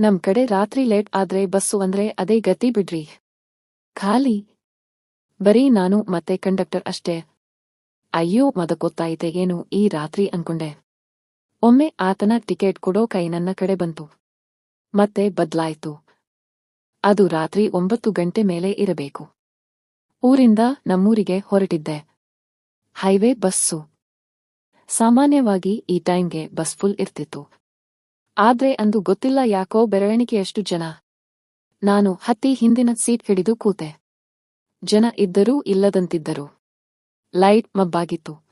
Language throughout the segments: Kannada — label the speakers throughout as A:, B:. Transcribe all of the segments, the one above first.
A: ನಮ್ ಕಡೆ ರಾತ್ರಿ ಲೇಟ್ ಆದ್ರೆ ಬಸ್ಸು ಅಂದ್ರೆ ಅದೇ ಗತಿ ಬಿಡ್ರಿ. ಖಾಲಿ. ಬರೀ ನಾನು ಮತ್ತೆ ಕಂಡಕ್ಟರ್ ಅಷ್ಟೇ. ಅಯ್ಯೋ, ಮದ ಗೊತ್ತಾಯಿತೆ ಏನು ಈ ರಾತ್ರಿ ಅನ್ಕೊಂಡೆ. ಒಮ್ಮೆ ಆತನ ಟಿಕೆಟ್ ಕೊಡೋ ಕೈ ನನ್ನ ಕಡೆ ಬಂತು. ಮತ್ತೆ ಬದ್ಲಾಯ್ತು. ಅದು ರಾತ್ರಿ ಒಂಬತ್ತು ಗಂಟೆ ಮೇಲೆ ಇರಬೇಕು. ಊರಿಂದ ನಮ್ಮೂರಿಗೆ ಹೊರಟಿದ್ದೆ. Highway bus. ಸಾಮಾನ್ಯವಾಗಿ ಈ ಟೈಮ್ಗೆ ಬಸ್ ಫುಲ್ ಇರ್ತಿತ್ತು. ಆದ್ರೆ ಅಂದು ಗೊತ್ತಿಲ್ಲ ಯಾಕೋ ಬೆರಳೆಣಿಕೆಯಷ್ಟು ಜನ. ನಾನು ಹತ್ತಿ ಹಿಂದಿನ ಸೀಟ್ ಹಿಡಿದು ಕೂತೆ. ಜನ ಇದ್ದರೂ ಇಲ್ಲದಂತಿದ್ದರು. ಲೈಟ್ ಮಬ್ಬಾಗಿತ್ತು.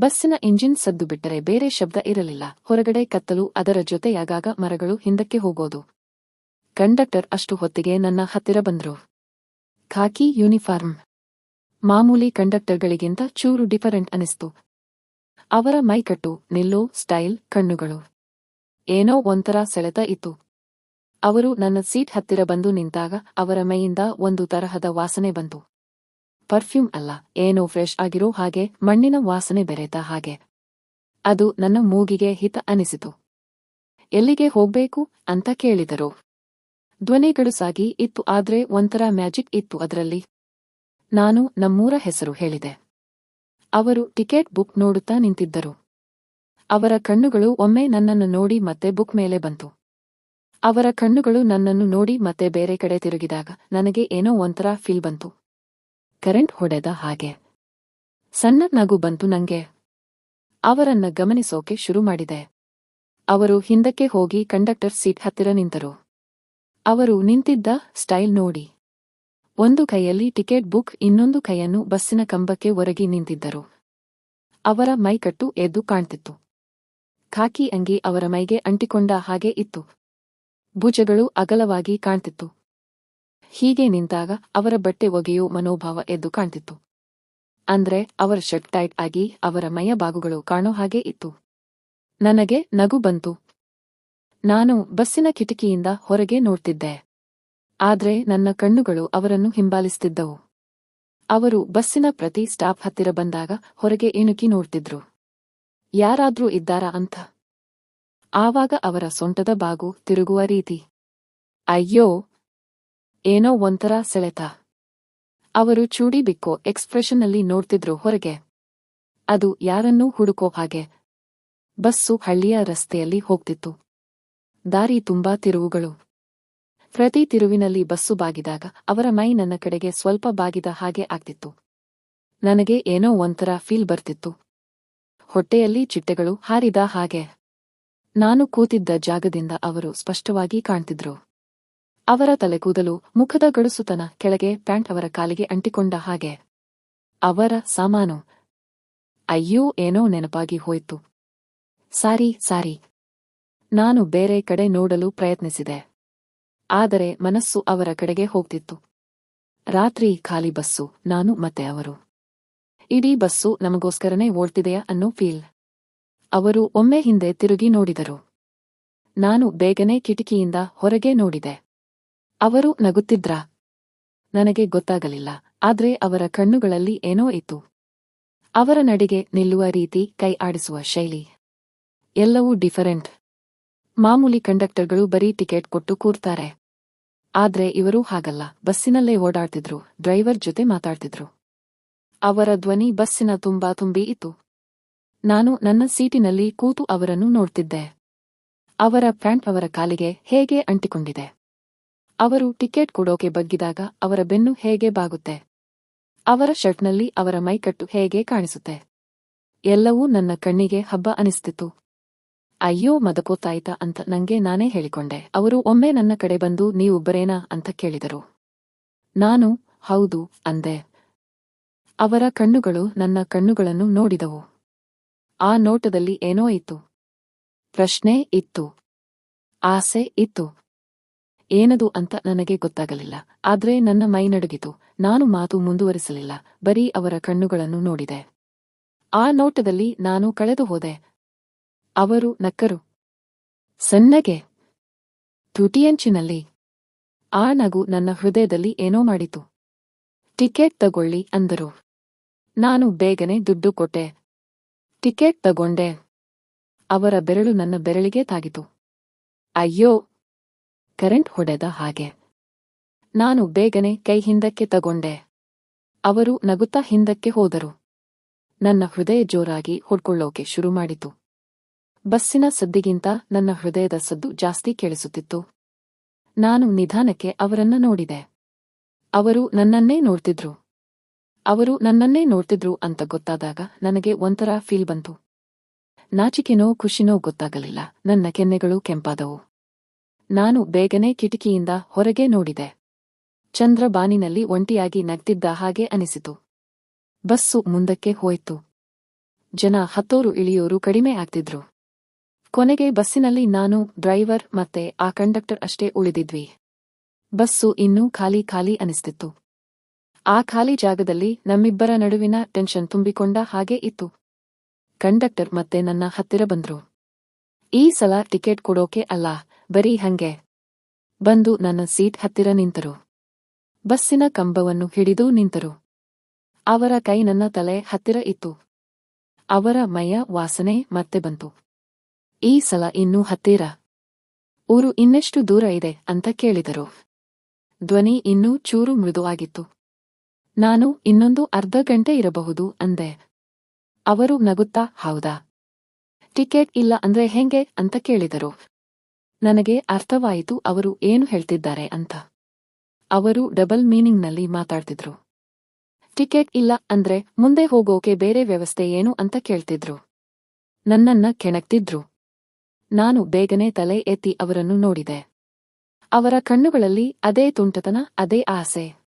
A: ಬಸ್ಸಿನ ಇಂಜಿನ್ ಸದ್ದು ಬಿಟ್ಟರೆ ಬೇರೆ ಶಬ್ದ ಇರಲಿಲ್ಲ. ಹೊರಗಡೆ ಕತ್ತಲು, ಅದರ ಜೊತೆಯಾಗಾಗ ಮರಗಳು ಹಿಂದಕ್ಕೆ ಹೋಗೋದು. ಕಂಡಕ್ಟರ್ ಅಷ್ಟು ಹೊತ್ತಿಗೆ ನನ್ನ ಹತ್ತಿರ ಬಂದ್ರು. ಖಾಕಿ ಯೂನಿಫಾರ್ಮ್. ಮಾಮೂಲಿ ಕಂಡಕ್ಟರ್ಗಳಿಗಿಂತ ಚೂರು ಡಿಫರೆಂಟ್ ಅನಿಸ್ತು. ಅವರ ಮೈಕಟ್ಟು, ನಿಲ್ಲೋ, ಸ್ಟೈಲ್, ಕಣ್ಣುಗಳು. ಏನೋ ಒಂಥರ ಸೆಳೆತ ಇತ್ತು. ಅವರು ನನ್ನ ಸೀಟ್ ಹತ್ತಿರ ಬಂದು ನಿಂತಾಗ ಅವರ ಮೈಯಿಂದ ಒಂದು ತರಹದ ವಾಸನೆ ಬಂತು. ಪರ್ಫ್ಯೂಮ್ ಅಲ್ಲ, ಏನೋ ಫ್ರೆಶ್ ಆಗಿರೋ ಹಾಗೆ ಮಣ್ಣಿನ ವಾಸನೆ ಬೆರೆತ ಹಾಗೆ. ಅದು ನನ್ನ ಮೂಗಿಗೆ ಹಿತ ಅನಿಸಿತು. ಎಲ್ಲಿಗೆ ಹೋಗ್ಬೇಕು ಅಂತ ಕೇಳಿದರು. ಧ್ವನಿಗಡುಸಾಗಿ ಇತ್ತು ಆದ್ರೆ ಒಂಥರ ಮ್ಯಾಜಿಕ್ ಇತ್ತು ಅದರಲ್ಲಿ. ನಾನು ನಮ್ಮೂರ ಹೆಸರು ಹೇಳಿದೆ. ಅವರು ಟಿಕೆಟ್ ಬುಕ್ ನೋಡುತ್ತಾ ನಿಂತಿದ್ದರು. ಅವರ ಕಣ್ಣುಗಳು ಒಮ್ಮೆ ನನ್ನನ್ನು ನೋಡಿ ಮತ್ತೆ ಬುಕ್ ಮೇಲೆ ಬಂತು. ಅವರ ಕಣ್ಣುಗಳು ನನ್ನನ್ನು ನೋಡಿ ಮತ್ತೆ ಬೇರೆ ಕಡೆ ತಿರುಗಿದಾಗ ನನಗೆ ಏನೋ ಒಂಥರ ಫೀಲ್ ಬಂತು. ಕರೆಂಟ್ ಹೊಡೆದ ಹಾಗೆ. ಸಣ್ಣ ನಗು ಬಂತು ನಂಗೆ. ಅವರನ್ನ ಗಮನಿಸೋಕೆ ಶುರು ಮಾಡಿದೆ. ಅವರು ಹಿಂದಕ್ಕೆ ಹೋಗಿ ಕಂಡಕ್ಟರ್ ಸೀಟ್ ಹತ್ತಿರ ನಿಂತರು. ಅವರು ನಿಂತಿದ್ದ ಸ್ಟೈಲ್ ನೋಡಿ. ಒಂದು ಕೈಯಲ್ಲಿ ಟಿಕೆಟ್ ಬುಕ್, ಇನ್ನೊಂದು ಕೈಯನ್ನು ಬಸ್ಸಿನ ಕಂಬಕ್ಕೆ ಒರಗಿ ನಿಂತಿದ್ದರು. ಅವರ ಮೈಕಟ್ಟು ಎದ್ದು ಕಾಣ್ತಿತ್ತು. ಖಾಕಿ ಅಂಗಿ ಅವರ ಮೈಗೆ ಅಂಟಿಕೊಂಡ ಹಾಗೆ ಇತ್ತು. ಭುಜಗಳು ಅಗಲವಾಗಿ ಕಾಣ್ತಿತ್ತು. ಹೀಗೆ ನಿಂತಾಗ ಅವರ ಬಟ್ಟೆ ಒಗೆಯೋ ಮನೋಭಾವ ಎದ್ದು ಕಾಣ್ತಿತ್ತು. ಅಂದ್ರೆ ಅವರ ಶರ್ಟ್ ಟೈಟ್ ಆಗಿ ಅವರ ಮೈಯ ಬಾಗುಗಳು ಕಾಣೋ ಹಾಗೆ ಇತ್ತು. ನನಗೆ ನಗು ಬಂತು. ನಾನು ಬಸ್ಸಿನ ಕಿಟಕಿಯಿಂದ ಹೊರಗೆ ನೋಡ್ತಿದ್ದೆ. ಆದ್ರೆ ನನ್ನ ಕಣ್ಣುಗಳು ಅವರನ್ನು ಹಿಂಬಾಲಿಸ್ತಿದ್ದವು. ಅವರು ಬಸ್ಸಿನ ಪ್ರತಿ ಸ್ಟಾಪ್ ಹತ್ತಿರ ಬಂದಾಗ ಹೊರಗೆ ಇಣುಕಿ ನೋಡ್ತಿದ್ರು. ಯಾರಾದ್ರೂ ಇದ್ದಾರಾ ಅಂತ. ಆವಾಗ ಅವರ ಸೊಂಟದ ಬಾಗು ತಿರುಗುವ ರೀತಿ. ಅಯ್ಯೋ! ಏನೋ ಒಂಥರ ಸೆಳೆತ. ಅವರು ಚೂಡಿ ಬಿಕ್ಕೋ ಎಕ್ಸ್ಪ್ರೆಷನ್ನಲ್ಲಿ ನೋಡ್ತಿದ್ರು ಹೊರಗೆ. ಅದು ಯಾರನ್ನೂ ಹುಡುಕೋ ಹಾಗೆ. ಬಸ್ಸು ಹಳ್ಳಿಯ ರಸ್ತೆಯಲ್ಲಿ ಹೋಗ್ತಿತ್ತು. ದಾರಿ ತುಂಬಾ ತಿರುವುಗಳು. ಪ್ರತಿ ತಿರುವಿನಲ್ಲಿ ಬಸ್ಸು ಬಾಗಿದಾಗ ಅವರ ಮೈ ನನ್ನ ಕಡೆಗೆ ಸ್ವಲ್ಪ ಬಾಗಿದ ಹಾಗೆ ಆಗ್ತಿತ್ತು. ನನಗೆ ಏನೋ ಒಂಥರ ಫೀಲ್ ಬರ್ತಿತ್ತು. ಹೊಟ್ಟೆಯಲ್ಲಿ ಚಿಟ್ಟೆಗಳು ಹಾರಿದ ಹಾಗೆ. ನಾನು ಕೂತಿದ್ದ ಜಾಗದಿಂದ ಅವರು ಸ್ಪಷ್ಟವಾಗಿ ಕಾಣ್ತಿದ್ರು. ಅವರ ತಲೆಗೂದಲು ಮುಖದ ಗಡುಸುತನ ಕೆಳಗೆ ಪ್ಯಾಂಟ್ ಅವರ ಕಾಲಿಗೆ ಅಂಟಿಕೊಂಡ ಹಾಗೆ. ಅವರ ಸಾಮಾನು. ಅಯ್ಯೋ, ಏನೋ ನೆನಪಾಗಿ ಹೋಯ್ತು. ಸಾರಿ ಸಾರಿ. ನಾನು ಬೇರೆ ಕಡೆ ನೋಡಲು ಪ್ರಯತ್ನಿಸಿದೆ. ಆದರೆ ಮನಸ್ಸು ಅವರ ಕಡೆಗೆ ಹೋಗ್ತಿತ್ತು. ರಾತ್ರಿ ಖಾಲಿ ಬಸ್ಸು, ನಾನು ಮತ್ತೆ ಅವರು. ಇಡೀ ಬಸ್ಸು ನಮಗೋಸ್ಕರನೇ ಓಡ್ತಿದೆಯಾ ಅನ್ನೋ ಫೀಲ್. ಅವರು ಒಮ್ಮೆ ಹಿಂದೆ ತಿರುಗಿ ನೋಡಿದರು. ನಾನು ಬೇಗನೆ ಕಿಟಕಿಯಿಂದ ಹೊರಗೆ ನೋಡಿದೆ. ಅವರು ನಗುತ್ತಿದ್ರಾ. ನನಗೆ ಗೊತ್ತಾಗಲಿಲ್ಲ, ಆದ್ರೆ ಅವರ ಕಣ್ಣುಗಳಲ್ಲಿ ಏನೋ ಇತ್ತು. ಅವರ ನಡಿಗೆ ನಿಲ್ಲುವ ರೀತಿ, ಕೈ ಆಡಿಸುವ ಶೈಲಿ. ಎಲ್ಲವೂ ಡಿಫರೆಂಟ್. ಮಾಮೂಲಿ ಕಂಡಕ್ಟರ್ಗಳು ಬರೀ ಟಿಕೆಟ್ ಕೊಟ್ಟು ಕೂರ್ತಾರೆ. ಆದ್ರೆ ಇವರು ಹಾಗಲ್ಲ, ಬಸ್ಸಿನಲ್ಲೇ ಓಡಾಡ್ತಿದ್ರು, ಡ್ರೈವರ್ ಜೊತೆ ಮಾತಾಡ್ತಿದ್ರು. ಅವರ ಧ್ವನಿ ಬಸ್ಸಿನ ತುಂಬಾ ತುಂಬಿ ಇತ್ತು. ನಾನು ನನ್ನ ಸೀಟಿನಲ್ಲಿ ಕೂತು ಅವರನ್ನು ನೋಡ್ತಿದ್ದೆ. ಅವರ ಪ್ಯಾಂಟ್ ಅವರ ಕಾಲಿಗೆ ಹೇಗೆ ಅಂಟಿಕೊಂಡಿದೆ. ಅವರು ಟಿಕೆಟ್ ಕೊಡೋಕೆ ಬಗ್ಗಿದಾಗ ಅವರ ಬೆನ್ನು ಹೇಗೆ ಬಾಗುತ್ತೆ. ಅವರ ಶರ್ಟ್ನಲ್ಲಿ ಅವರ ಮೈಕಟ್ಟು ಹೇಗೆ ಕಾಣಿಸುತ್ತೆ. ಎಲ್ಲವೂ ನನ್ನ ಕಣ್ಣಿಗೆ ಹಬ್ಬ ಅನಿಸ್ತಿತ್ತು. ಅಯ್ಯೋ ಮದಕೋತಾಯ್ತಾ ಅಂತ ನಂಗೆ ನಾನೇ ಹೇಳಿಕೊಂಡೆ. ಅವರು, ಒಮ್ಮೆ ನನ್ನ ಕಡೆ ಬಂದು ನೀವೊಬ್ಬರೇನಾ? ಅಂತ ಕೇಳಿದರು. ನಾನು, ಹೌದು, ಅಂದೆ. ಅವರ ಕಣ್ಣುಗಳು ನನ್ನ ಕಣ್ಣುಗಳನ್ನು ನೋಡಿದವು. ಆ ನೋಟದಲ್ಲಿ ಏನೋ ಇತ್ತು. ಪ್ರಶ್ನೆ ಇತ್ತು. ಆಸೆ ಇತ್ತು. ಏನದು ಅಂತ ನನಗೆ ಗೊತ್ತಾಗಲಿಲ್ಲ. ಆದ್ರೆ ನನ್ನ ಮೈ ನಡುಗಿತು. ನಾನು ಮಾತು ಮುಂದುವರಿಸಲಿಲ್ಲ. ಬರೀ ಅವರ ಕಣ್ಣುಗಳನ್ನು ನೋಡಿದೆ. ಆ ನೋಟದಲ್ಲಿ ನಾನು ಕಳೆದು ಹೋದೆ. ಅವರು ನಕ್ಕರು. ಸಣ್ಣಗೆ. ತುಟಿಯಂಚಿನಲ್ಲಿ. ಆ ನಗು ನನ್ನ ಹೃದಯದಲ್ಲಿ ಏನೋ ಮಾಡಿತು. ಟಿಕೆಟ್ ತಗೊಳ್ಳಿ ಅಂದರು. ನಾನು ಬೇಗನೆ ದುಡ್ಡು ಕೊಟ್ಟೆ. ಟಿಕೆಟ್ ತಗೊಂಡೆ. ಅವರ ಬೆರಳು ನನ್ನ ಬೆರಳಿಗೆ ತಾಗಿತು. ಅಯ್ಯೋ! ಕರೆಂಟ್ ಹೊಡೆದ ಹಾಗೆ. ನಾನು ಬೇಗನೆ ಕೈ ಹಿಂದಕ್ಕೆ ತಗೊಂಡೆ. ಅವರು ನಗುತ್ತಾ ಹಿಂದಕ್ಕೆ ಹೋದರು. ನನ್ನ ಹೃದಯ ಜೋರಾಗಿ ಹೊಡ್ಕೊಳ್ಳೋಕೆ ಶುರು ಮಾಡಿತು. ಬಸ್ಸಿನ ಸದ್ದಿಗಿಂತ ನನ್ನ ಹೃದಯದ ಸದ್ದು ಜಾಸ್ತಿ ಕೇಳಿಸುತ್ತಿತ್ತು. ನಾನು ನಿಧಾನಕ್ಕೆ ಅವರನ್ನ ನೋಡಿದೆ. ಅವರು ನನ್ನನ್ನೇ ನೋಡ್ತಿದ್ರು. ಅವರು ನನ್ನನ್ನೇ ನೋಡ್ತಿದ್ರು ಅಂತ ಗೊತ್ತಾದಾಗ ನನಗೆ ಒಂಥರ ಫೀಲ್ ಬಂತು. ನಾಚಿಕೆನೋ ಖುಷಿನೋ ಗೊತ್ತಾಗಲಿಲ್ಲ. ನನ್ನ ಕೆನ್ನೆಗಳು ಕೆಂಪಾದವು. ನಾನು ಬೇಗನೆ ಕಿಟಕಿಯಿಂದ ಹೊರಗೆ ನೋಡಿದೆ. ಚಂದ್ರ ಬಾನಿನಲ್ಲಿ ಒಂಟಿಯಾಗಿ ನಗ್ತಿದ್ದ ಹಾಗೆ ಅನಿಸಿತು. ಬಸ್ಸು ಮುಂದಕ್ಕೆ ಹೋಯಿತು. ಜನ ಹತ್ತೋರು ಇಳಿಯೋರು ಕಡಿಮೆ ಆಗ್ತಿದ್ರು. ಕೊನೆಗೆ ಬಸ್ಸಿನಲ್ಲಿ ನಾನು, ಡ್ರೈವರ್ ಮತ್ತೆ ಆ ಕಂಡಕ್ಟರ್ ಅಷ್ಟೇ ಉಳಿದಿದ್ವಿ. ಬಸ್ಸು ಇನ್ನೂ ಖಾಲಿ ಖಾಲಿ ಅನಿಸ್ತಿತ್ತು. ಆ ಖಾಲಿ ಜಾಗದಲ್ಲಿ ನಮ್ಮಿಬ್ಬರ ನಡುವಿನ ಟೆನ್ಷನ್ ತುಂಬಿಕೊಂಡ ಹಾಗೆ ಇತ್ತು. ಕಂಡಕ್ಟರ್ ಮತ್ತೆ ನನ್ನ ಹತ್ತಿರ ಬಂದ್ರು. ಈ ಸಲ ಟಿಕೆಟ್ ಕೊಡೋಕೆ ಅಲ್ಲ, ಬರೀ ಹಂಗೆ. ಬಂದು ನನ್ನ ಸೀಟ್ ಹತ್ತಿರ ನಿಂತರು. ಬಸ್ಸಿನ ಕಂಬವನ್ನು ಹಿಡಿದು ನಿಂತರು. ಅವರ ಕೈ ನನ್ನ ತಲೆ ಹತ್ತಿರ ಇತ್ತು. ಅವರ ಮೈಯ ವಾಸನೆ ಮತ್ತೆ ಬಂತು. ಈ ಸಲ ಇನ್ನೂ ಹತ್ತಿರ. ಊರು ಇನ್ನೆಷ್ಟು ದೂರ ಇದೆ ಅಂತ ಕೇಳಿದರು. ಧ್ವನಿ ಇನ್ನೂ ಚೂರು ಮೃದುವಾಗಿತ್ತು. ನಾನು ಇನ್ನೊಂದು ಅರ್ಧ ಗಂಟೆ ಇರಬಹುದು ಅಂದೆ. ಅವರು ನಗುತ್ತಾ, ಹೌದಾ? ಟಿಕೆಟ್ ಇಲ್ಲ ಅಂದ್ರೆ ಹೆಂಗೆ ಅಂತ ಕೇಳಿದರು. ನನಗೆ ಅರ್ಥವಾಯಿತು ಅವರು ಏನು ಹೇಳ್ತಿದ್ದಾರೆ ಅಂತ. ಅವರು ಡಬಲ್ ಮೀನಿಂಗ್ನಲ್ಲಿ ಮಾತಾಡ್ತಿದ್ರು. ಟಿಕೆಟ್ ಇಲ್ಲ ಅಂದ್ರೆ ಮುಂದೆ ಹೋಗೋಕೆ ಬೇರೆ ವ್ಯವಸ್ಥೆ ಏನು ಅಂತ ಕೇಳ್ತಿದ್ರು. ನನ್ನನ್ನ ಕೆಣಕ್ತಿದ್ರು. ನಾನು ಬೇಗನೆ ತಲೆ ಎತ್ತಿ ಅವರನ್ನು ನೋಡಿದೆ. ಅವರ ಕಣ್ಣುಗಳಲ್ಲಿ ಅದೇ ತುಂಟತನ, ಅದೇ ಆಸೆ.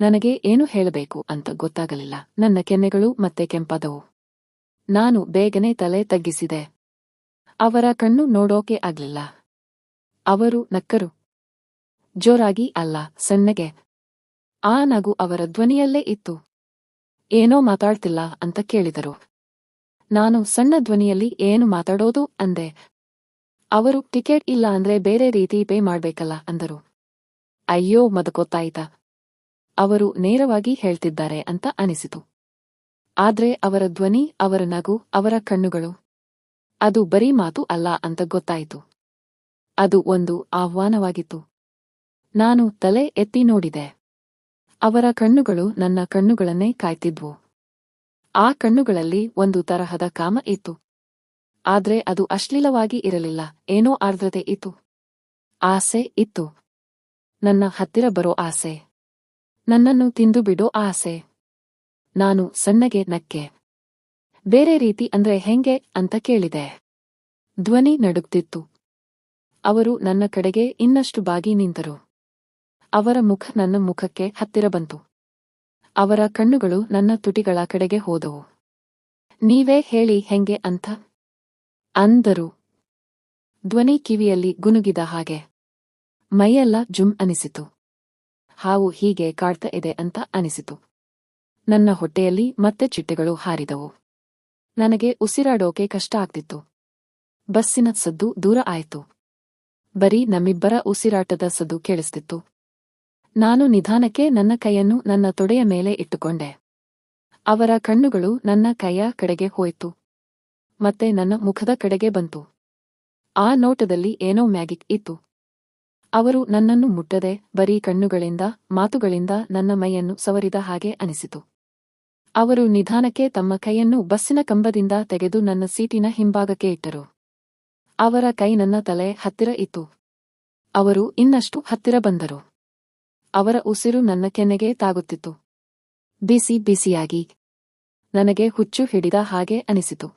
A: ನನಗೆ ಏನು ಹೇಳಬೇಕು ಅಂತ ಗೊತ್ತಾಗಲಿಲ್ಲ. ನನ್ನ ಕೆನ್ನೆಗಳು ಮತ್ತೆ ಕೆಂಪಾದವು. ನಾನು ಬೇಗನೆ ತಲೆ ತಗ್ಗಿಸಿದೆ. ಅವರ ಕಣ್ಣು ನೋಡೋಕೆ ಆಗ್ಲಿಲ್ಲ. ಅವರು ನಕ್ಕರು. ಜೋರಾಗಿ ಅಲ್ಲ, ಸಣ್ಣಗೆ. ಆ ನಗು ಅವರ ಧ್ವನಿಯಲ್ಲೇ ಇತ್ತು. ಏನೋ ಮಾತಾಡ್ತಿಲ್ಲ ಅಂತ ಕೇಳಿದರು. ನಾನು ಸಣ್ಣ ಧ್ವನಿಯಲ್ಲಿ ಏನು ಮಾತಾಡೋದು ಅಂದೆ. ಅವರು ಟಿಕೆಟ್ ಇಲ್ಲ ಅಂದ್ರೆ ಬೇರೆ ರೀತಿ ಪೇ ಮಾಡ್ಬೇಕಲ್ಲ ಅಂದರು. ಅಯ್ಯೋ ಮದಗೊತ್ತಾಯ್ತಾ ಅವರು ನೇರವಾಗಿ ಹೇಳ್ತಿದ್ದಾರೆ ಅಂತ ಅನಿಸಿತು. ಆದ್ರೆ ಅವರ ಧ್ವನಿ, ಅವರ ನಗು, ಅವರ ಕಣ್ಣುಗಳು. ಅದು ಬರೀ ಮಾತು ಅಲ್ಲ ಅಂತ ಗೊತ್ತಾಯಿತು. ಅದು ಒಂದು ಆಹ್ವಾನವಾಗಿತ್ತು. ನಾನು ತಲೆ ಎತ್ತಿ ನೋಡಿದೆ. ಅವರ ಕಣ್ಣುಗಳು ನನ್ನ ಕಣ್ಣುಗಳನ್ನೇ ಕಾಯ್ತಿದ್ವು. ಆ ಕಣ್ಣುಗಳಲ್ಲಿ ಒಂದು ತರಹದ ಕಾಮ ಇತ್ತು. ಆದ್ರೆ ಅದು ಅಶ್ಲೀಲವಾಗಿ ಇರಲಿಲ್ಲ, ಏನೋ ಆರ್ದ್ರತೆ ಇತ್ತು. ಆಸೆ ಇತ್ತು. ನನ್ನ ಹತ್ತಿರ ಬರೋ ಆಸೆ. ನನ್ನನ್ನು ತಿಂದು ಬಿಡೋ ಆಸೆ. ನಾನು ಸಣ್ಣಗೆ ನಕ್ಕೆ. ಬೇರೆ ರೀತಿ ಅಂದ್ರೆ ಹೆಂಗೆ ಅಂತ ಕೇಳಿದೆ. ಧ್ವನಿ ನಡುಗ್ತಿತ್ತು ಅವರು ನನ್ನ ಕಡೆಗೆ ಇನ್ನಷ್ಟು ಬಾಗಿ ನಿಂತರು. ಅವರ ಮುಖ ನನ್ನ ಮುಖಕ್ಕೆ ಹತ್ತಿರ ಬಂತು. ಅವರ ಕಣ್ಣುಗಳು ನನ್ನ ತುಟಿಗಳ ಕಡೆಗೆ ಹೋದವು. ನೀವೇ ಹೇಳಿ ಹೆಂಗೆ ಅಂತ. ಅಂದರು. ಧ್ವನಿ ಕಿವಿಯಲ್ಲಿ ಗುನುಗಿದ ಹಾಗೆ. ಮೈಯೆಲ್ಲ ಜುಮ್ ಅನಿಸಿತು. ಹಾವು ಹೀಗೆ ಕಾಡ್ತಾ ಇದೆ ಅಂತ ಅನಿಸಿತು. ನನ್ನ ಹೊಟ್ಟೆಯಲ್ಲಿ ಮತ್ತೆ ಚಿಟ್ಟೆಗಳು ಹಾರಿದವು. ನನಗೆ ಉಸಿರಾಡೋಕೆ ಕಷ್ಟ ಆಗ್ತಿತ್ತು. ಬಸ್ಸಿನ ಸದ್ದು ದೂರ ಆಯಿತು. ಬರೀ ನಮ್ಮಿಬ್ಬರ ಉಸಿರಾಟದ ಸದ್ದು ಕೇಳಿಸ್ತಿತ್ತು. ನಾನು ನಿಧಾನಕ್ಕೆ ನನ್ನ ಕೈಯನ್ನು ನನ್ನ ತೊಡೆಯ ಮೇಲೆ ಇಟ್ಟುಕೊಂಡೆ. ಅವರ ಕಣ್ಣುಗಳು ನನ್ನ ಕೈಯ ಕಡೆಗೆ ಹೋಯಿತು. ಮತ್ತೆ ನನ್ನ ಮುಖದ ಕಡೆಗೆ ಬಂತು. ಆ ನೋಟದಲ್ಲಿ ಏನೋ ಮ್ಯಾಗಿಕ್ ಇತ್ತು. ಅವರು ನನ್ನನ್ನು ಮುಟ್ಟದೆ ಬರೀ ಕಣ್ಣುಗಳಿಂದ, ಮಾತುಗಳಿಂದ ನನ್ನ ಮೈಯನ್ನು ಸವರಿದ ಹಾಗೆ ಅನಿಸಿತು. ಅವರು ನಿಧಾನಕ್ಕೆ ತಮ್ಮ ಕೈಯನ್ನು ಬಸ್ಸಿನ ಕಂಬದಿಂದ ತೆಗೆದು ನನ್ನ ಸೀಟಿನ ಹಿಂಭಾಗಕ್ಕೆ ಇಟ್ಟರು. ಅವರ ಕೈ ನನ್ನ ತಲೆ ಹತ್ತಿರ ಇತ್ತು. ಅವರು ಇನ್ನಷ್ಟು ಹತ್ತಿರ ಬಂದರು. ಅವರ ಉಸಿರು ನನ್ನ ಕೆನ್ನೆಗೆ ತಾಗುತ್ತಿತ್ತು. ಬಿಸಿ ಬಿಸಿಯಾಗಿ. ನನಗೆ ಹುಚ್ಚು ಹಿಡಿದ ಹಾಗೆ ಅನಿಸಿತು.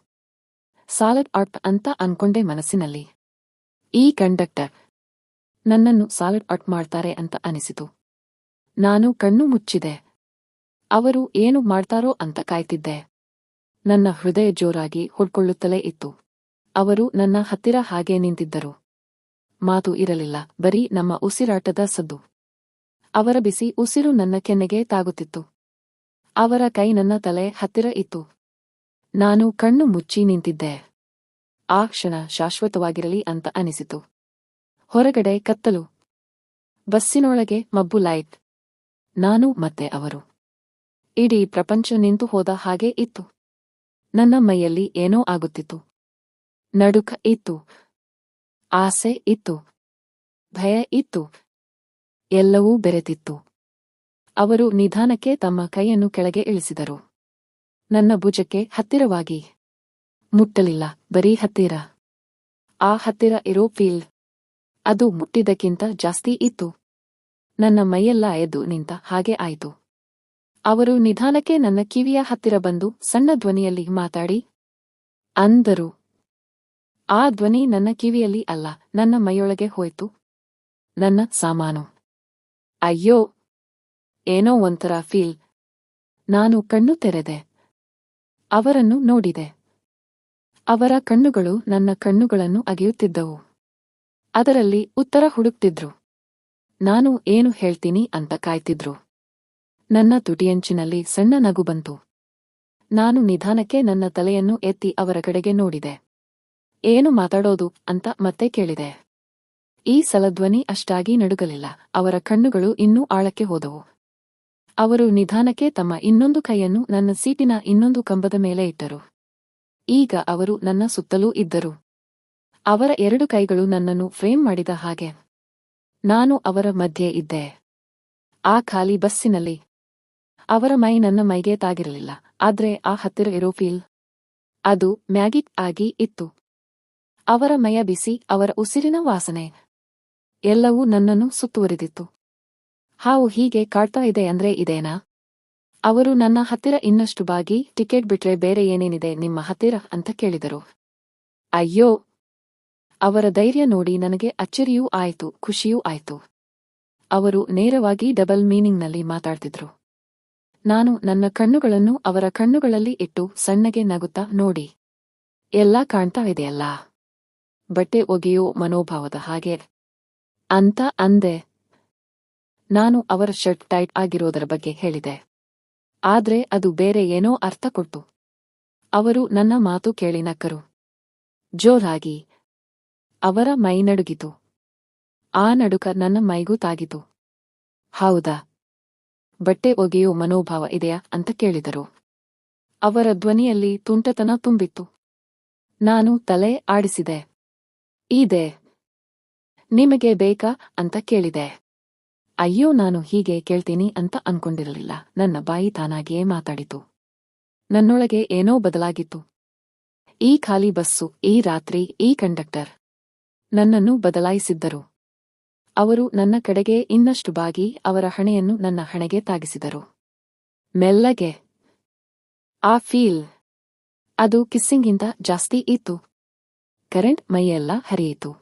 A: ಸಾಲಡ್ ಆಟ್ ಅಂತ ಅನ್ಕೊಂಡೆ ಮನಸ್ಸಿನಲ್ಲಿ. ಈ ಕಂಡಕ್ಟರ್ ನನ್ನನ್ನು ಸಾಲಡ್ ಆಟ್ ಮಾಡ್ತಾರೆ ಅಂತ ಅನಿಸಿತು. ನಾನು ಕಣ್ಣು ಮುಚ್ಚಿದೆ. ಅವರು ಏನು ಮಾಡ್ತಾರೋ ಅಂತ ಕಾಯ್ತಿದ್ದೆ. ನನ್ನ ಹೃದಯ ಜೋರಾಗಿ ಹೊಡ್ಕೊಳ್ಳುತ್ತಲೇ ಇತ್ತು. ಅವರು ನನ್ನ ಹತ್ತಿರ ಹಾಗೆ ನಿಂತಿದ್ದರು. ಮಾತು ಇರಲಿಲ್ಲ, ಬರೀ ನಮ್ಮ ಉಸಿರಾಟದ ಸದ್ದು. ಅವರ ಬಿಸಿ ಉಸಿರು ನನ್ನ ಕೆನ್ನೆಗೆ ತಾಗುತ್ತಿತ್ತು. ಅವರ ಕೈ ನನ್ನ ತಲೆ ಹತ್ತಿರ ಇತ್ತು. ನಾನು ಕಣ್ಣು ಮುಚ್ಚಿ ನಿಂತಿದ್ದೆ. ಆ ಕ್ಷಣ ಶಾಶ್ವತವಾಗಿರಲಿ ಅಂತ ಅನಿಸಿತು. ಹೊರಗಡೆ ಕತ್ತಲು. ಬಸ್ಸಿನೊಳಗೆ ಮಬ್ಬು ಲೈಟ್. ನಾನು ಮತ್ತೆ ಅವರು. ಇಡೀ ಪ್ರಪಂಚ ನಿಂತು ಹೋದ ಹಾಗೆ ಇತ್ತು. ನನ್ನ ಮೈಯಲ್ಲಿ ಏನೋ ಆಗುತ್ತಿತ್ತು. ನಡುಕ ಇತ್ತು. ಆಸೆ ಇತ್ತು. ಭಯ ಇತ್ತು. ಎಲ್ಲವೂ ಬೆರೆತಿತ್ತು. ಅವರು ನಿಧಾನಕ್ಕೆ ತಮ್ಮ ಕೈಯನ್ನು ಕೆಳಗೆ ಇಳಿಸಿದರು. ನನ್ನ ಭುಜಕ್ಕೆ ಹತ್ತಿರವಾಗಿ. ಮುಟ್ಟಲಿಲ್ಲ, ಬರೀ ಹತ್ತಿರ. ಆ ಹತ್ತಿರ ಇರೋ ಫೀಲ್ ಅದು ಮುಟ್ಟಿದ್ದಕ್ಕಿಂತ ಜಾಸ್ತಿ ಇತ್ತು. ನನ್ನ ಮೈಯೆಲ್ಲ ಎದ್ದು ನಿಂತ ಹಾಗೆ ಆಯಿತು. ಅವರು ನಿಧಾನಕ್ಕೆ ನನ್ನ ಕಿವಿಯ ಹತ್ತಿರ ಬಂದು ಸಣ್ಣ ಧ್ವನಿಯಲ್ಲಿ ಮಾತಾಡಿ ಅಂದರು ಆ ಧ್ವನಿ ನನ್ನ ಕಿವಿಯಲ್ಲಿ ಅಲ್ಲ, ನನ್ನ ಮೈಯೊಳಗೆ ಹೋಯ್ತು. ನನ್ನ ಸಾಮಾನು. ಅಯ್ಯೋ, ಏನೋ ಒಂಥರ ಫೀಲ್. ನಾನು ಕಣ್ಣು ತೆರೆದೆ. ಅವರನ್ನು ನೋಡಿದೆ. ಅವರ ಕಣ್ಣುಗಳು ನನ್ನ ಕಣ್ಣುಗಳನ್ನು ಅಗೆಯುತ್ತಿದ್ದವು. ಅದರಲ್ಲಿ ಉತ್ತರ ಹುಡುಕ್ತಿದ್ರು. ನಾನು ಏನು ಹೇಳ್ತೀನಿ ಅಂತ ಕಾಯ್ತಿದ್ರು. ನನ್ನ ತುಟಿಯಂಚಿನಲ್ಲಿ ಸಣ್ಣ ನಗು ಬಂತು. ನಾನು ನಿಧಾನಕ್ಕೆ ನನ್ನ ತಲೆಯನ್ನು ಎತ್ತಿ ಅವರ ಕಡೆಗೆ ನೋಡಿದೆ. ಏನು ಮಾತಾಡೋದು ಅಂತ ಮತ್ತೆ ಕೇಳಿದೆ. ಈ ಸಲಧ್ವನಿ ಅಷ್ಟಾಗಿ ನಡುಗಲಿಲ್ಲ. ಅವರ ಕಣ್ಣುಗಳು ಇನ್ನೂ ಆಳಕ್ಕೆ ಹೋದವು. ಅವರು ನಿಧಾನಕ್ಕೆ ತಮ್ಮ ಇನ್ನೊಂದು ಕೈಯನ್ನು ನನ್ನ ಸೀಟಿನ ಇನ್ನೊಂದು ಕಂಬದ ಮೇಲೆ ಇಟ್ಟರು. ಈಗ ಅವರು ನನ್ನ ಸುತ್ತಲೂ ಇದ್ದರು. ಅವರ ಎರಡು ಕೈಗಳು ನನ್ನನ್ನು ಫ್ರೇಮ್ ಮಾಡಿದ ಹಾಗೆ. ನಾನು ಅವರ ಮಧ್ಯೆ ಇದ್ದೆ. ಆ ಖಾಲಿ ಬಸ್ಸಿನಲ್ಲಿ. ಅವರ ಮೈ ನನ್ನ ಮೈಗೆ ತಾಗಿರಲಿಲ್ಲ. ಆದ್ರೆ ಆ ಹತ್ತಿರ ಇರೋ ಫೀಲ್. ಅದು ಮ್ಯಾಗಿಕ್ ಆಗಿ ಇತ್ತು. ಅವರ ಮೈಯ ಬಿಸಿ, ಅವರ ಉಸಿರಿನ ವಾಸನೆ. ಎಲ್ಲವೂ ನನ್ನನ್ನು ಸುತ್ತುವರಿದಿತ್ತು. ಹಾವು ಹೀಗೆ ಕಾಡ್ತಾ ಇದೆ ಅಂದ್ರೆ ಇದೇನಾ? ಅವರು ನನ್ನ ಹತ್ತಿರ ಇನ್ನಷ್ಟು ಬಾಗಿ ಟಿಕೆಟ್ ಬಿಟ್ರೆ ಬೇರೆ ಏನೇನಿದೆ ನಿಮ್ಮ ಹತ್ತಿರ ಅಂತ ಕೇಳಿದರು. ಅಯ್ಯೋ ಅವರ ಧೈರ್ಯ ನೋಡಿ ನನಗೆ ಅಚ್ಚರಿಯೂ ಆಯಿತು, ಖುಷಿಯೂ ಆಯಿತು. ಅವರು ನೇರವಾಗಿ ಡಬಲ್ ಮೀನಿಂಗ್ನಲ್ಲಿ ಮಾತಾಡ್ತಿದ್ರು. ನಾನು ನನ್ನ ಕಣ್ಣುಗಳನ್ನು ಅವರ ಕಣ್ಣುಗಳಲ್ಲಿ ಇಟ್ಟು ಸಣ್ಣಗೆ ನಗುತ್ತಾ ನೋಡಿ. ಎಲ್ಲ ಕಾಣ್ತಾ ಇದೆಯಲ್ಲ? ಬಟ್ಟೆ ಒಗೆಯೋ ಮನೋಭಾವದ ಹಾಗೆ. ಅಂತ ಅಂದೆ. ನಾನು ಅವರ ಶರ್ಟ್ ಟೈಟ್ ಆಗಿರೋದರ ಬಗ್ಗೆ ಹೇಳಿದೆ. ಆದ್ರೆ ಅದು ಬೇರೆ ಏನೋ ಅರ್ಥ ಕೊಟ್ಟು ಅವರು ನನ್ನ ಮಾತು ಕೇಳಿ ನಕ್ಕರು. ಜೋರಾಗಿ. ಅವರ ಮೈ ನಡುಗಿತು ಆ ನಡುಕ ನನ್ನ ಮೈಗೂ ತಾಗಿತು. ಹೌದಾ? ಬಟ್ಟೆ ಒಗೆಯೋ ಮನೋಭಾವ ಇದೆಯಾ ಅಂತ ಕೇಳಿದರು. ಅವರ ಧ್ವನಿಯಲ್ಲಿ ತುಂಟತನ ತುಂಬಿತ್ತು. ನಾನು ತಲೆ ಆಡಿಸಿದೆ. ಇದೆ. ನಿಮಗೆ ಬೇಕಾ ಅಂತ ಕೇಳಿದೆ. ಅಯ್ಯೋ, ನಾನು ಹೀಗೆ ಕೇಳ್ತೀನಿ ಅಂತ ಅನ್ಕೊಂಡಿರಲಿಲ್ಲ. ನನ್ನ ಬಾಯಿ ತಾನಾಗಿಯೇ ಮಾತಾಡಿತು. ನನ್ನೊಳಗೆ ಏನೋ ಬದಲಾಗಿತ್ತು. ಈ ಖಾಲಿ ಬಸ್ಸು, ಈ ರಾತ್ರಿ, ಈ ಕಂಡಕ್ಟರ್. ನನ್ನನ್ನು ಬದಲಾಯಿಸಿದ್ದರು. ಅವರು ನನ್ನ ಕಡೆಗೆ ಇನ್ನಷ್ಟು ಬಾಗಿ ಅವರ ಹಣೆಯನ್ನು ನನ್ನ ಹಣೆಗೆ ತಾಗಿಸಿದರು. ಮೆಲ್ಲಗೆ. ಆ ಫೀಲ್. ಅದು ಕಿಸ್ಸಿಂಗಿಂತ ಜಾಸ್ತಿ ಇತ್ತು. ಕರೆಂಟ್ ಮೈಯೆಲ್ಲ ಹರಿಯಿತು.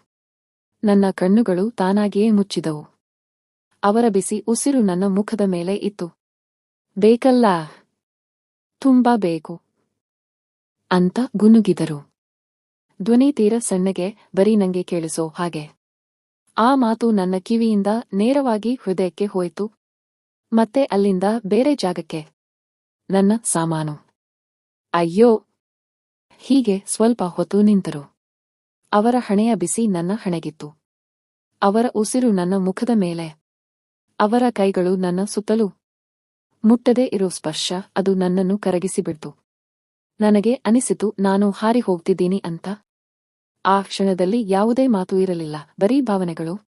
A: ನನ್ನ ಕಣ್ಣುಗಳು ತಾನಾಗಿಯೇ ಮುಚ್ಚಿದವು. ಅವರ ಬಿಸಿ ಉಸಿರು ನನ್ನ ಮುಖದ ಮೇಲೆ ಇತ್ತು. ಬೇಕಲ್ಲ. ತುಂಬಾ ಬೇಕು. ಅಂತ ಗುನುಗಿದರು. ಧ್ವನಿ ತೀರ ಸಣ್ಣಗೆ, ಬರೀ ನಂಗೆ ಕೇಳಿಸೋ ಹಾಗೆ. ಆ ಮಾತು ನನ್ನ ಕಿವಿಯಿಂದ ನೇರವಾಗಿ ಹೃದಯಕ್ಕೆ ಹೋಯಿತು. ಮತ್ತೆ ಅಲ್ಲಿಂದ ಬೇರೆ ಜಾಗಕ್ಕೆ. ನನ್ನ ಸಾಮಾನು. ಅಯ್ಯೋ! ಹೀಗೆ ಸ್ವಲ್ಪ ಹೊತ್ತು ನಿಂತರು. ಅವರ ಹಣೆಯ ಬಿಸಿ ನನ್ನ ಹಣೆಗಿತ್ತು. ಅವರ ಉಸಿರು ನನ್ನ ಮುಖದ ಮೇಲೆ. ಅವರ ಕೈಗಳು ನನ್ನ ಸುತ್ತಲೂ. ಮುಟ್ಟದೆ ಇರೋ ಸ್ಪರ್ಶ ಅದು ನನ್ನನ್ನು ಕರಗಿಸಿಬಿಡ್ತು. ನನಗೆ ಅನಿಸಿತು, ನಾನು ಹಾರಿ ಹೋಗ್ತಿದ್ದೀನಿ ಅಂತ. ಆ ಕ್ಷಣದಲ್ಲಿ ಯಾವುದೇ ಮಾತು ಇರಲಿಲ್ಲ. ಬರೀ ಭಾವನೆಗಳು.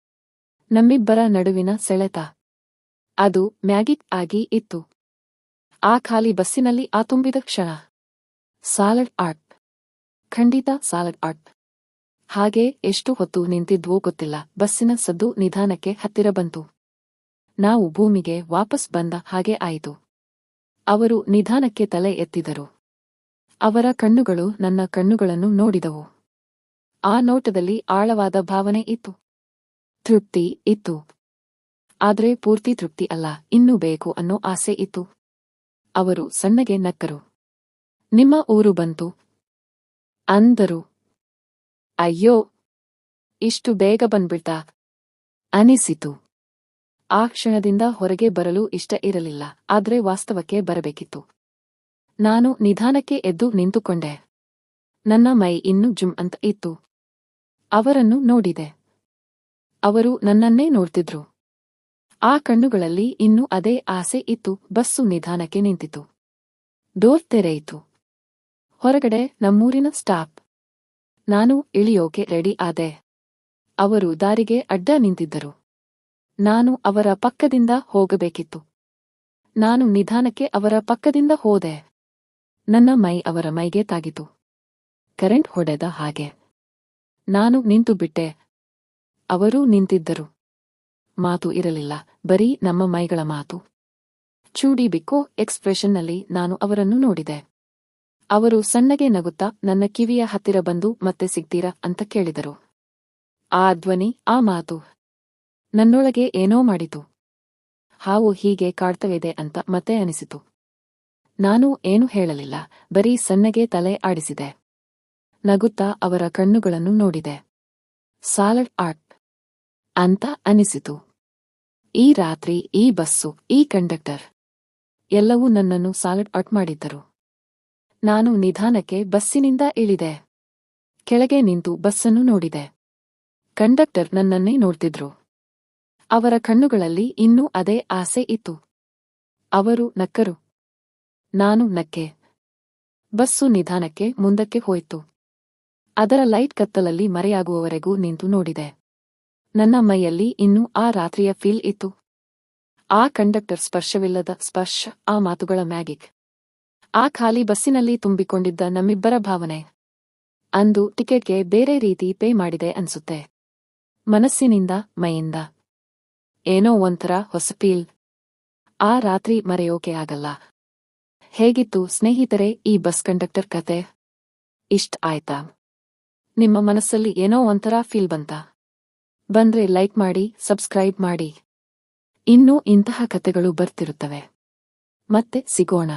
A: ನಮ್ಮಿಬ್ಬರ ನಡುವಿನ ಸೆಳೆತ. ಅದು ಮ್ಯಾಗಿಕ್ ಆಗಿ ಇತ್ತು. ಆ ಖಾಲಿ ಬಸ್ಸಿನಲ್ಲಿ ಆ ತುಂಬಿದ ಕ್ಷಣ. Salad art. ಖಂಡಿತ ಸಾಲಡ್ ಆರ್ಟ್. ಹಾಗೆ ಎಷ್ಟು ಹೊತ್ತು ನಿಂತಿದ್ವೋ ಗೊತ್ತಿಲ್ಲ. ಬಸ್ಸಿನ ಸದ್ದು ನಿಧಾನಕ್ಕೆ ಹತ್ತಿರ ಬಂತು. ನಾವು ಭೂಮಿಗೆ ವಾಪಸ್ ಬಂದ ಹಾಗೆ ಆಯಿತು. ಅವರು ನಿಧಾನಕ್ಕೆ ತಲೆ ಎತ್ತಿದರು. ಅವರ ಕಣ್ಣುಗಳು ನನ್ನ ಕಣ್ಣುಗಳನ್ನು ನೋಡಿದವು. ಆ ನೋಟದಲ್ಲಿ ಆಳವಾದ ಭಾವನೆ ಇತ್ತು. ತೃಪ್ತಿ ಇತ್ತು. ಆದರೆ ಪೂರ್ತಿ ತೃಪ್ತಿ ಅಲ್ಲ, ಇನ್ನೂ ಬೇಕು ಅನ್ನೋ ಆಸೆ ಇತ್ತು. ಅವರು ಸಣ್ಣಗೆ ನಕ್ಕರು. ನಿಮ್ಮ ಊರು ಬಂತು. ಅಂದರು. ಅಯ್ಯೋ, ಇಷ್ಟು ಬೇಗ ಬಂದ್ಬಿಡ್ತಾ. ಅನಿಸಿತು. ಆ ಕ್ಷಣದಿಂದ ಹೊರಗೆ ಬರಲು ಇಷ್ಟ ಇರಲಿಲ್ಲ, ಆದ್ರೆ ವಾಸ್ತವಕ್ಕೆ ಬರಬೇಕಿತ್ತು. ನಾನು ನಿಧಾನಕ್ಕೆ ಎದ್ದು ನಿಂತುಕೊಂಡೆ. ನನ್ನ ಮೈ ಇನ್ನೂ ಜುಮ್ ಅಂತ ಇತ್ತು. ಅವರನ್ನು ನೋಡಿದೆ. ಅವರು ನನ್ನನ್ನೇ ನೋಡ್ತಿದ್ರು. ಆ ಕಣ್ಣುಗಳಲ್ಲಿ ಇನ್ನೂ ಅದೇ ಆಸೆ ಇತ್ತು. ಬಸ್ಸು ನಿಧಾನಕ್ಕೆ ನಿಂತಿತು. ಡೋರ್ ತೆರೆಯಿತು. ಹೊರಗಡೆ ನಮ್ಮೂರಿನ ಸ್ಟಾಪ್ ನಾನು ಇಳಿಯೋಕೆ ರೆಡಿ ಆದೆ. ಅವರು ದಾರಿಗೆ ಅಡ್ಡ ನಿಂತಿದ್ದರು. ನಾನು ಅವರ ಪಕ್ಕದಿಂದ ಹೋಗಬೇಕಿತ್ತು. ನಾನು ನಿಧಾನಕ್ಕೆ ಅವರ ಪಕ್ಕದಿಂದ ಹೋದೆ. ನನ್ನ ಮೈ ಅವರ ಮೈಗೆ ತಾಗಿತು. ಕರೆಂಟ್ ಹೊಡೆದ ಹಾಗೆ. ನಾನು ನಿಂತು ಬಿಟ್ಟೆ. ಅವರೂ ನಿಂತಿದ್ದರು. ಮಾತು ಇರಲಿಲ್ಲ. ಬರೀ ನಮ್ಮ ಮೈಗಳ ಮಾತು. ಚೂಡಿ ಬಿಕ್ಕೋ ಎಕ್ಸ್ಪ್ರೆಷನ್ನಲ್ಲಿ ನಾನು ಅವರನ್ನು ನೋಡಿದೆ. ಅವರು ಸಣ್ಣಗೆ ನಗುತ್ತಾ ನನ್ನ ಕಿವಿಯ ಹತ್ತಿರ ಬಂದು, ಮತ್ತೆ ಸಿಗ್ತೀರಾ? ಅಂತ ಕೇಳಿದರು. ಆ ಧ್ವನಿ, ಆ ಮಾತು. ನನ್ನೊಳಗೆ ಏನೋ ಮಾಡಿತು. ಹಾವು ಹೀಗೆ ಕಾಡ್ತವಿದೆ ಅಂತ ಮತ್ತೆ ಅನಿಸಿತು. ನಾನು ಏನು ಹೇಳಲಿಲ್ಲ. ಬರೀ ಸಣ್ಣಗೆ ತಲೆ ಆಡಿಸಿದೆ. ನಗುತ್ತಾ ಅವರ ಕಣ್ಣುಗಳನ್ನು ನೋಡಿದೆ. Salad art. ಅಂತ ಅನಿಸಿತು. ಈ ರಾತ್ರಿ, ಈ ಬಸ್ಸು, ಈ ಕಂಡಕ್ಟರ್. ಎಲ್ಲವೂ ನನ್ನನ್ನು ಸಾಲಡ್ ಆರ್ಟ್ ಮಾಡಿದ್ದರು. ನಾನು ನಿಧಾನಕ್ಕೆ ಬಸ್ಸಿನಿಂದ ಇಳಿದೆ. ಕೆಳಗೆ ನಿಂತು ಬಸ್ಸನ್ನು ನೋಡಿದೆ. ಕಂಡಕ್ಟರ್ ನನ್ನನ್ನೇ ನೋಡ್ತಿದ್ರು. ಅವರ ಕಣ್ಣುಗಳಲ್ಲಿ ಇನ್ನೂ ಅದೇ ಆಸೆ ಇತ್ತು. ಅವರು ನಕ್ಕರು. ನಾನು ನಕ್ಕೆ. ಬಸ್ಸು ನಿಧಾನಕ್ಕೆ ಮುಂದಕ್ಕೆ ಹೋಯಿತು. ಅದರ ಲೈಟ್ ಕತ್ತಲಲ್ಲಿ ಮರೆಯಾಗುವವರೆಗೂ ನಿಂತು ನೋಡಿದೆ. ನನ್ನ ಮೈಯಲ್ಲಿ ಇನ್ನೂ ಆ ರಾತ್ರಿಯ ಫೀಲ್ ಇತ್ತು. ಆ ಕಂಡಕ್ಟರ್ ಸ್ಪರ್ಶವಿಲ್ಲದ ಸ್ಪರ್ಶ, ಆ ಮಾತುಗಳ ಮ್ಯಾಗಿಕ್ ಆ ಖಾಲಿ ಬಸ್ಸಿನಲ್ಲಿ ತುಂಬಿಕೊಂಡಿದ್ದ ನಮ್ಮಿಬ್ಬರ ಭಾವನೆ. ಅಂದು ಟಿಕೆಟ್ಗೆ ಬೇರೆ ರೀತಿ ಪೇ ಮಾಡಿದೆ ಅನ್ಸುತ್ತೆ. ಮನಸ್ಸಿನಿಂದ, ಮೈಯಿಂದ. ಏನೋ ಒಂಥರ ಹೊಸ ಫೀಲ್. ಆ ರಾತ್ರಿ ಮರೆಯೋಕೆ ಆಗಲ್ಲ. ಹೇಗಿತ್ತು ಸ್ನೇಹಿತರೆ ಈ ಬಸ್ ಕಂಡಕ್ಟರ್ ಕತೆ? ಇಷ್ಟ ಆಯ್ತಾ? ನಿಮ್ಮ ಮನಸ್ಸಲ್ಲಿ ಏನೋ ಒಂಥರ ಫೀಲ್ ಬಂತ. ಬಂದ್ರೆ ಲೈಕ್ ಮಾಡಿ ಸಬ್ಸ್ಕ್ರೈಬ್ ಮಾಡಿ. ಇನ್ನೂ ಇಂತಹ ಕಥೆಗಳು ಬರ್ತಿರುತ್ತವೆ. ಮತ್ತೆ ಸಿಗೋಣ.